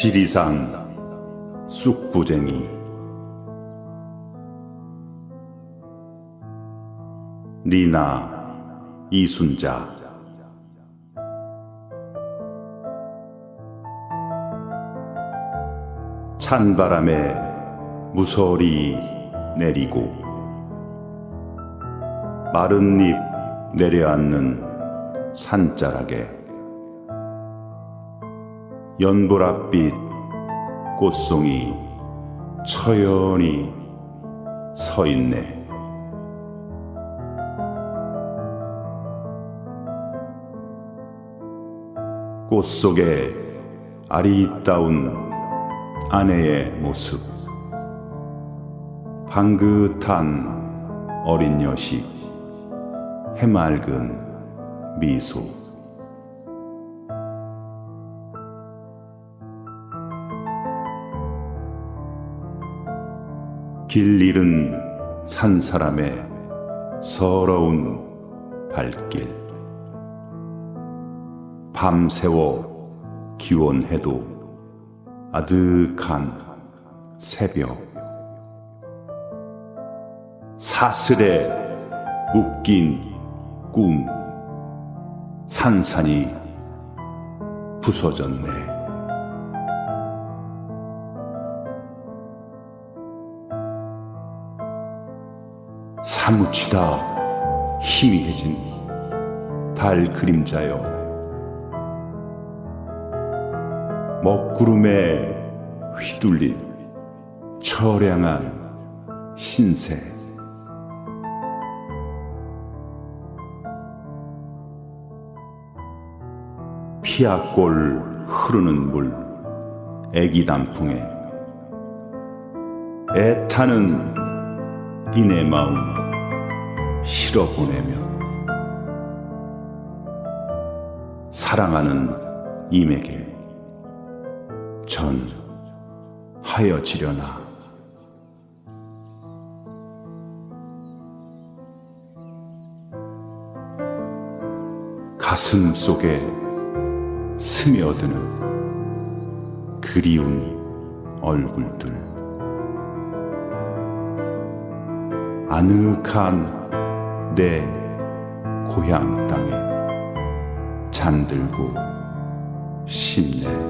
지리산 쑥부쟁이. 니나 이순자. 찬바람에 무서리 내리고 마른 잎 내려앉는 산자락에 연보랏빛 꽃송이 처연히 서 있네. 꽃 속에 아리따운 아내의 모습. 방긋한 어린 여식. 해맑은 미소. 길 잃은 산 사람의 서러운 발길. 밤새워 기원해도 아득한 새벽. 사슬에 묶인 꿈. 산산이 부서졌네. 사무치다 희미해진 달 그림자여 먹구름에 휘둘린 처량한 신세. 피아골 흐르는 물 애기 단풍에 애타는 니네 마음 실어 보내며 사랑하는 임에게 전 하여지려나. 가슴 속에 스며드는 그리운 얼굴들. 아늑한 내 고향 땅에 잠들고 싶네.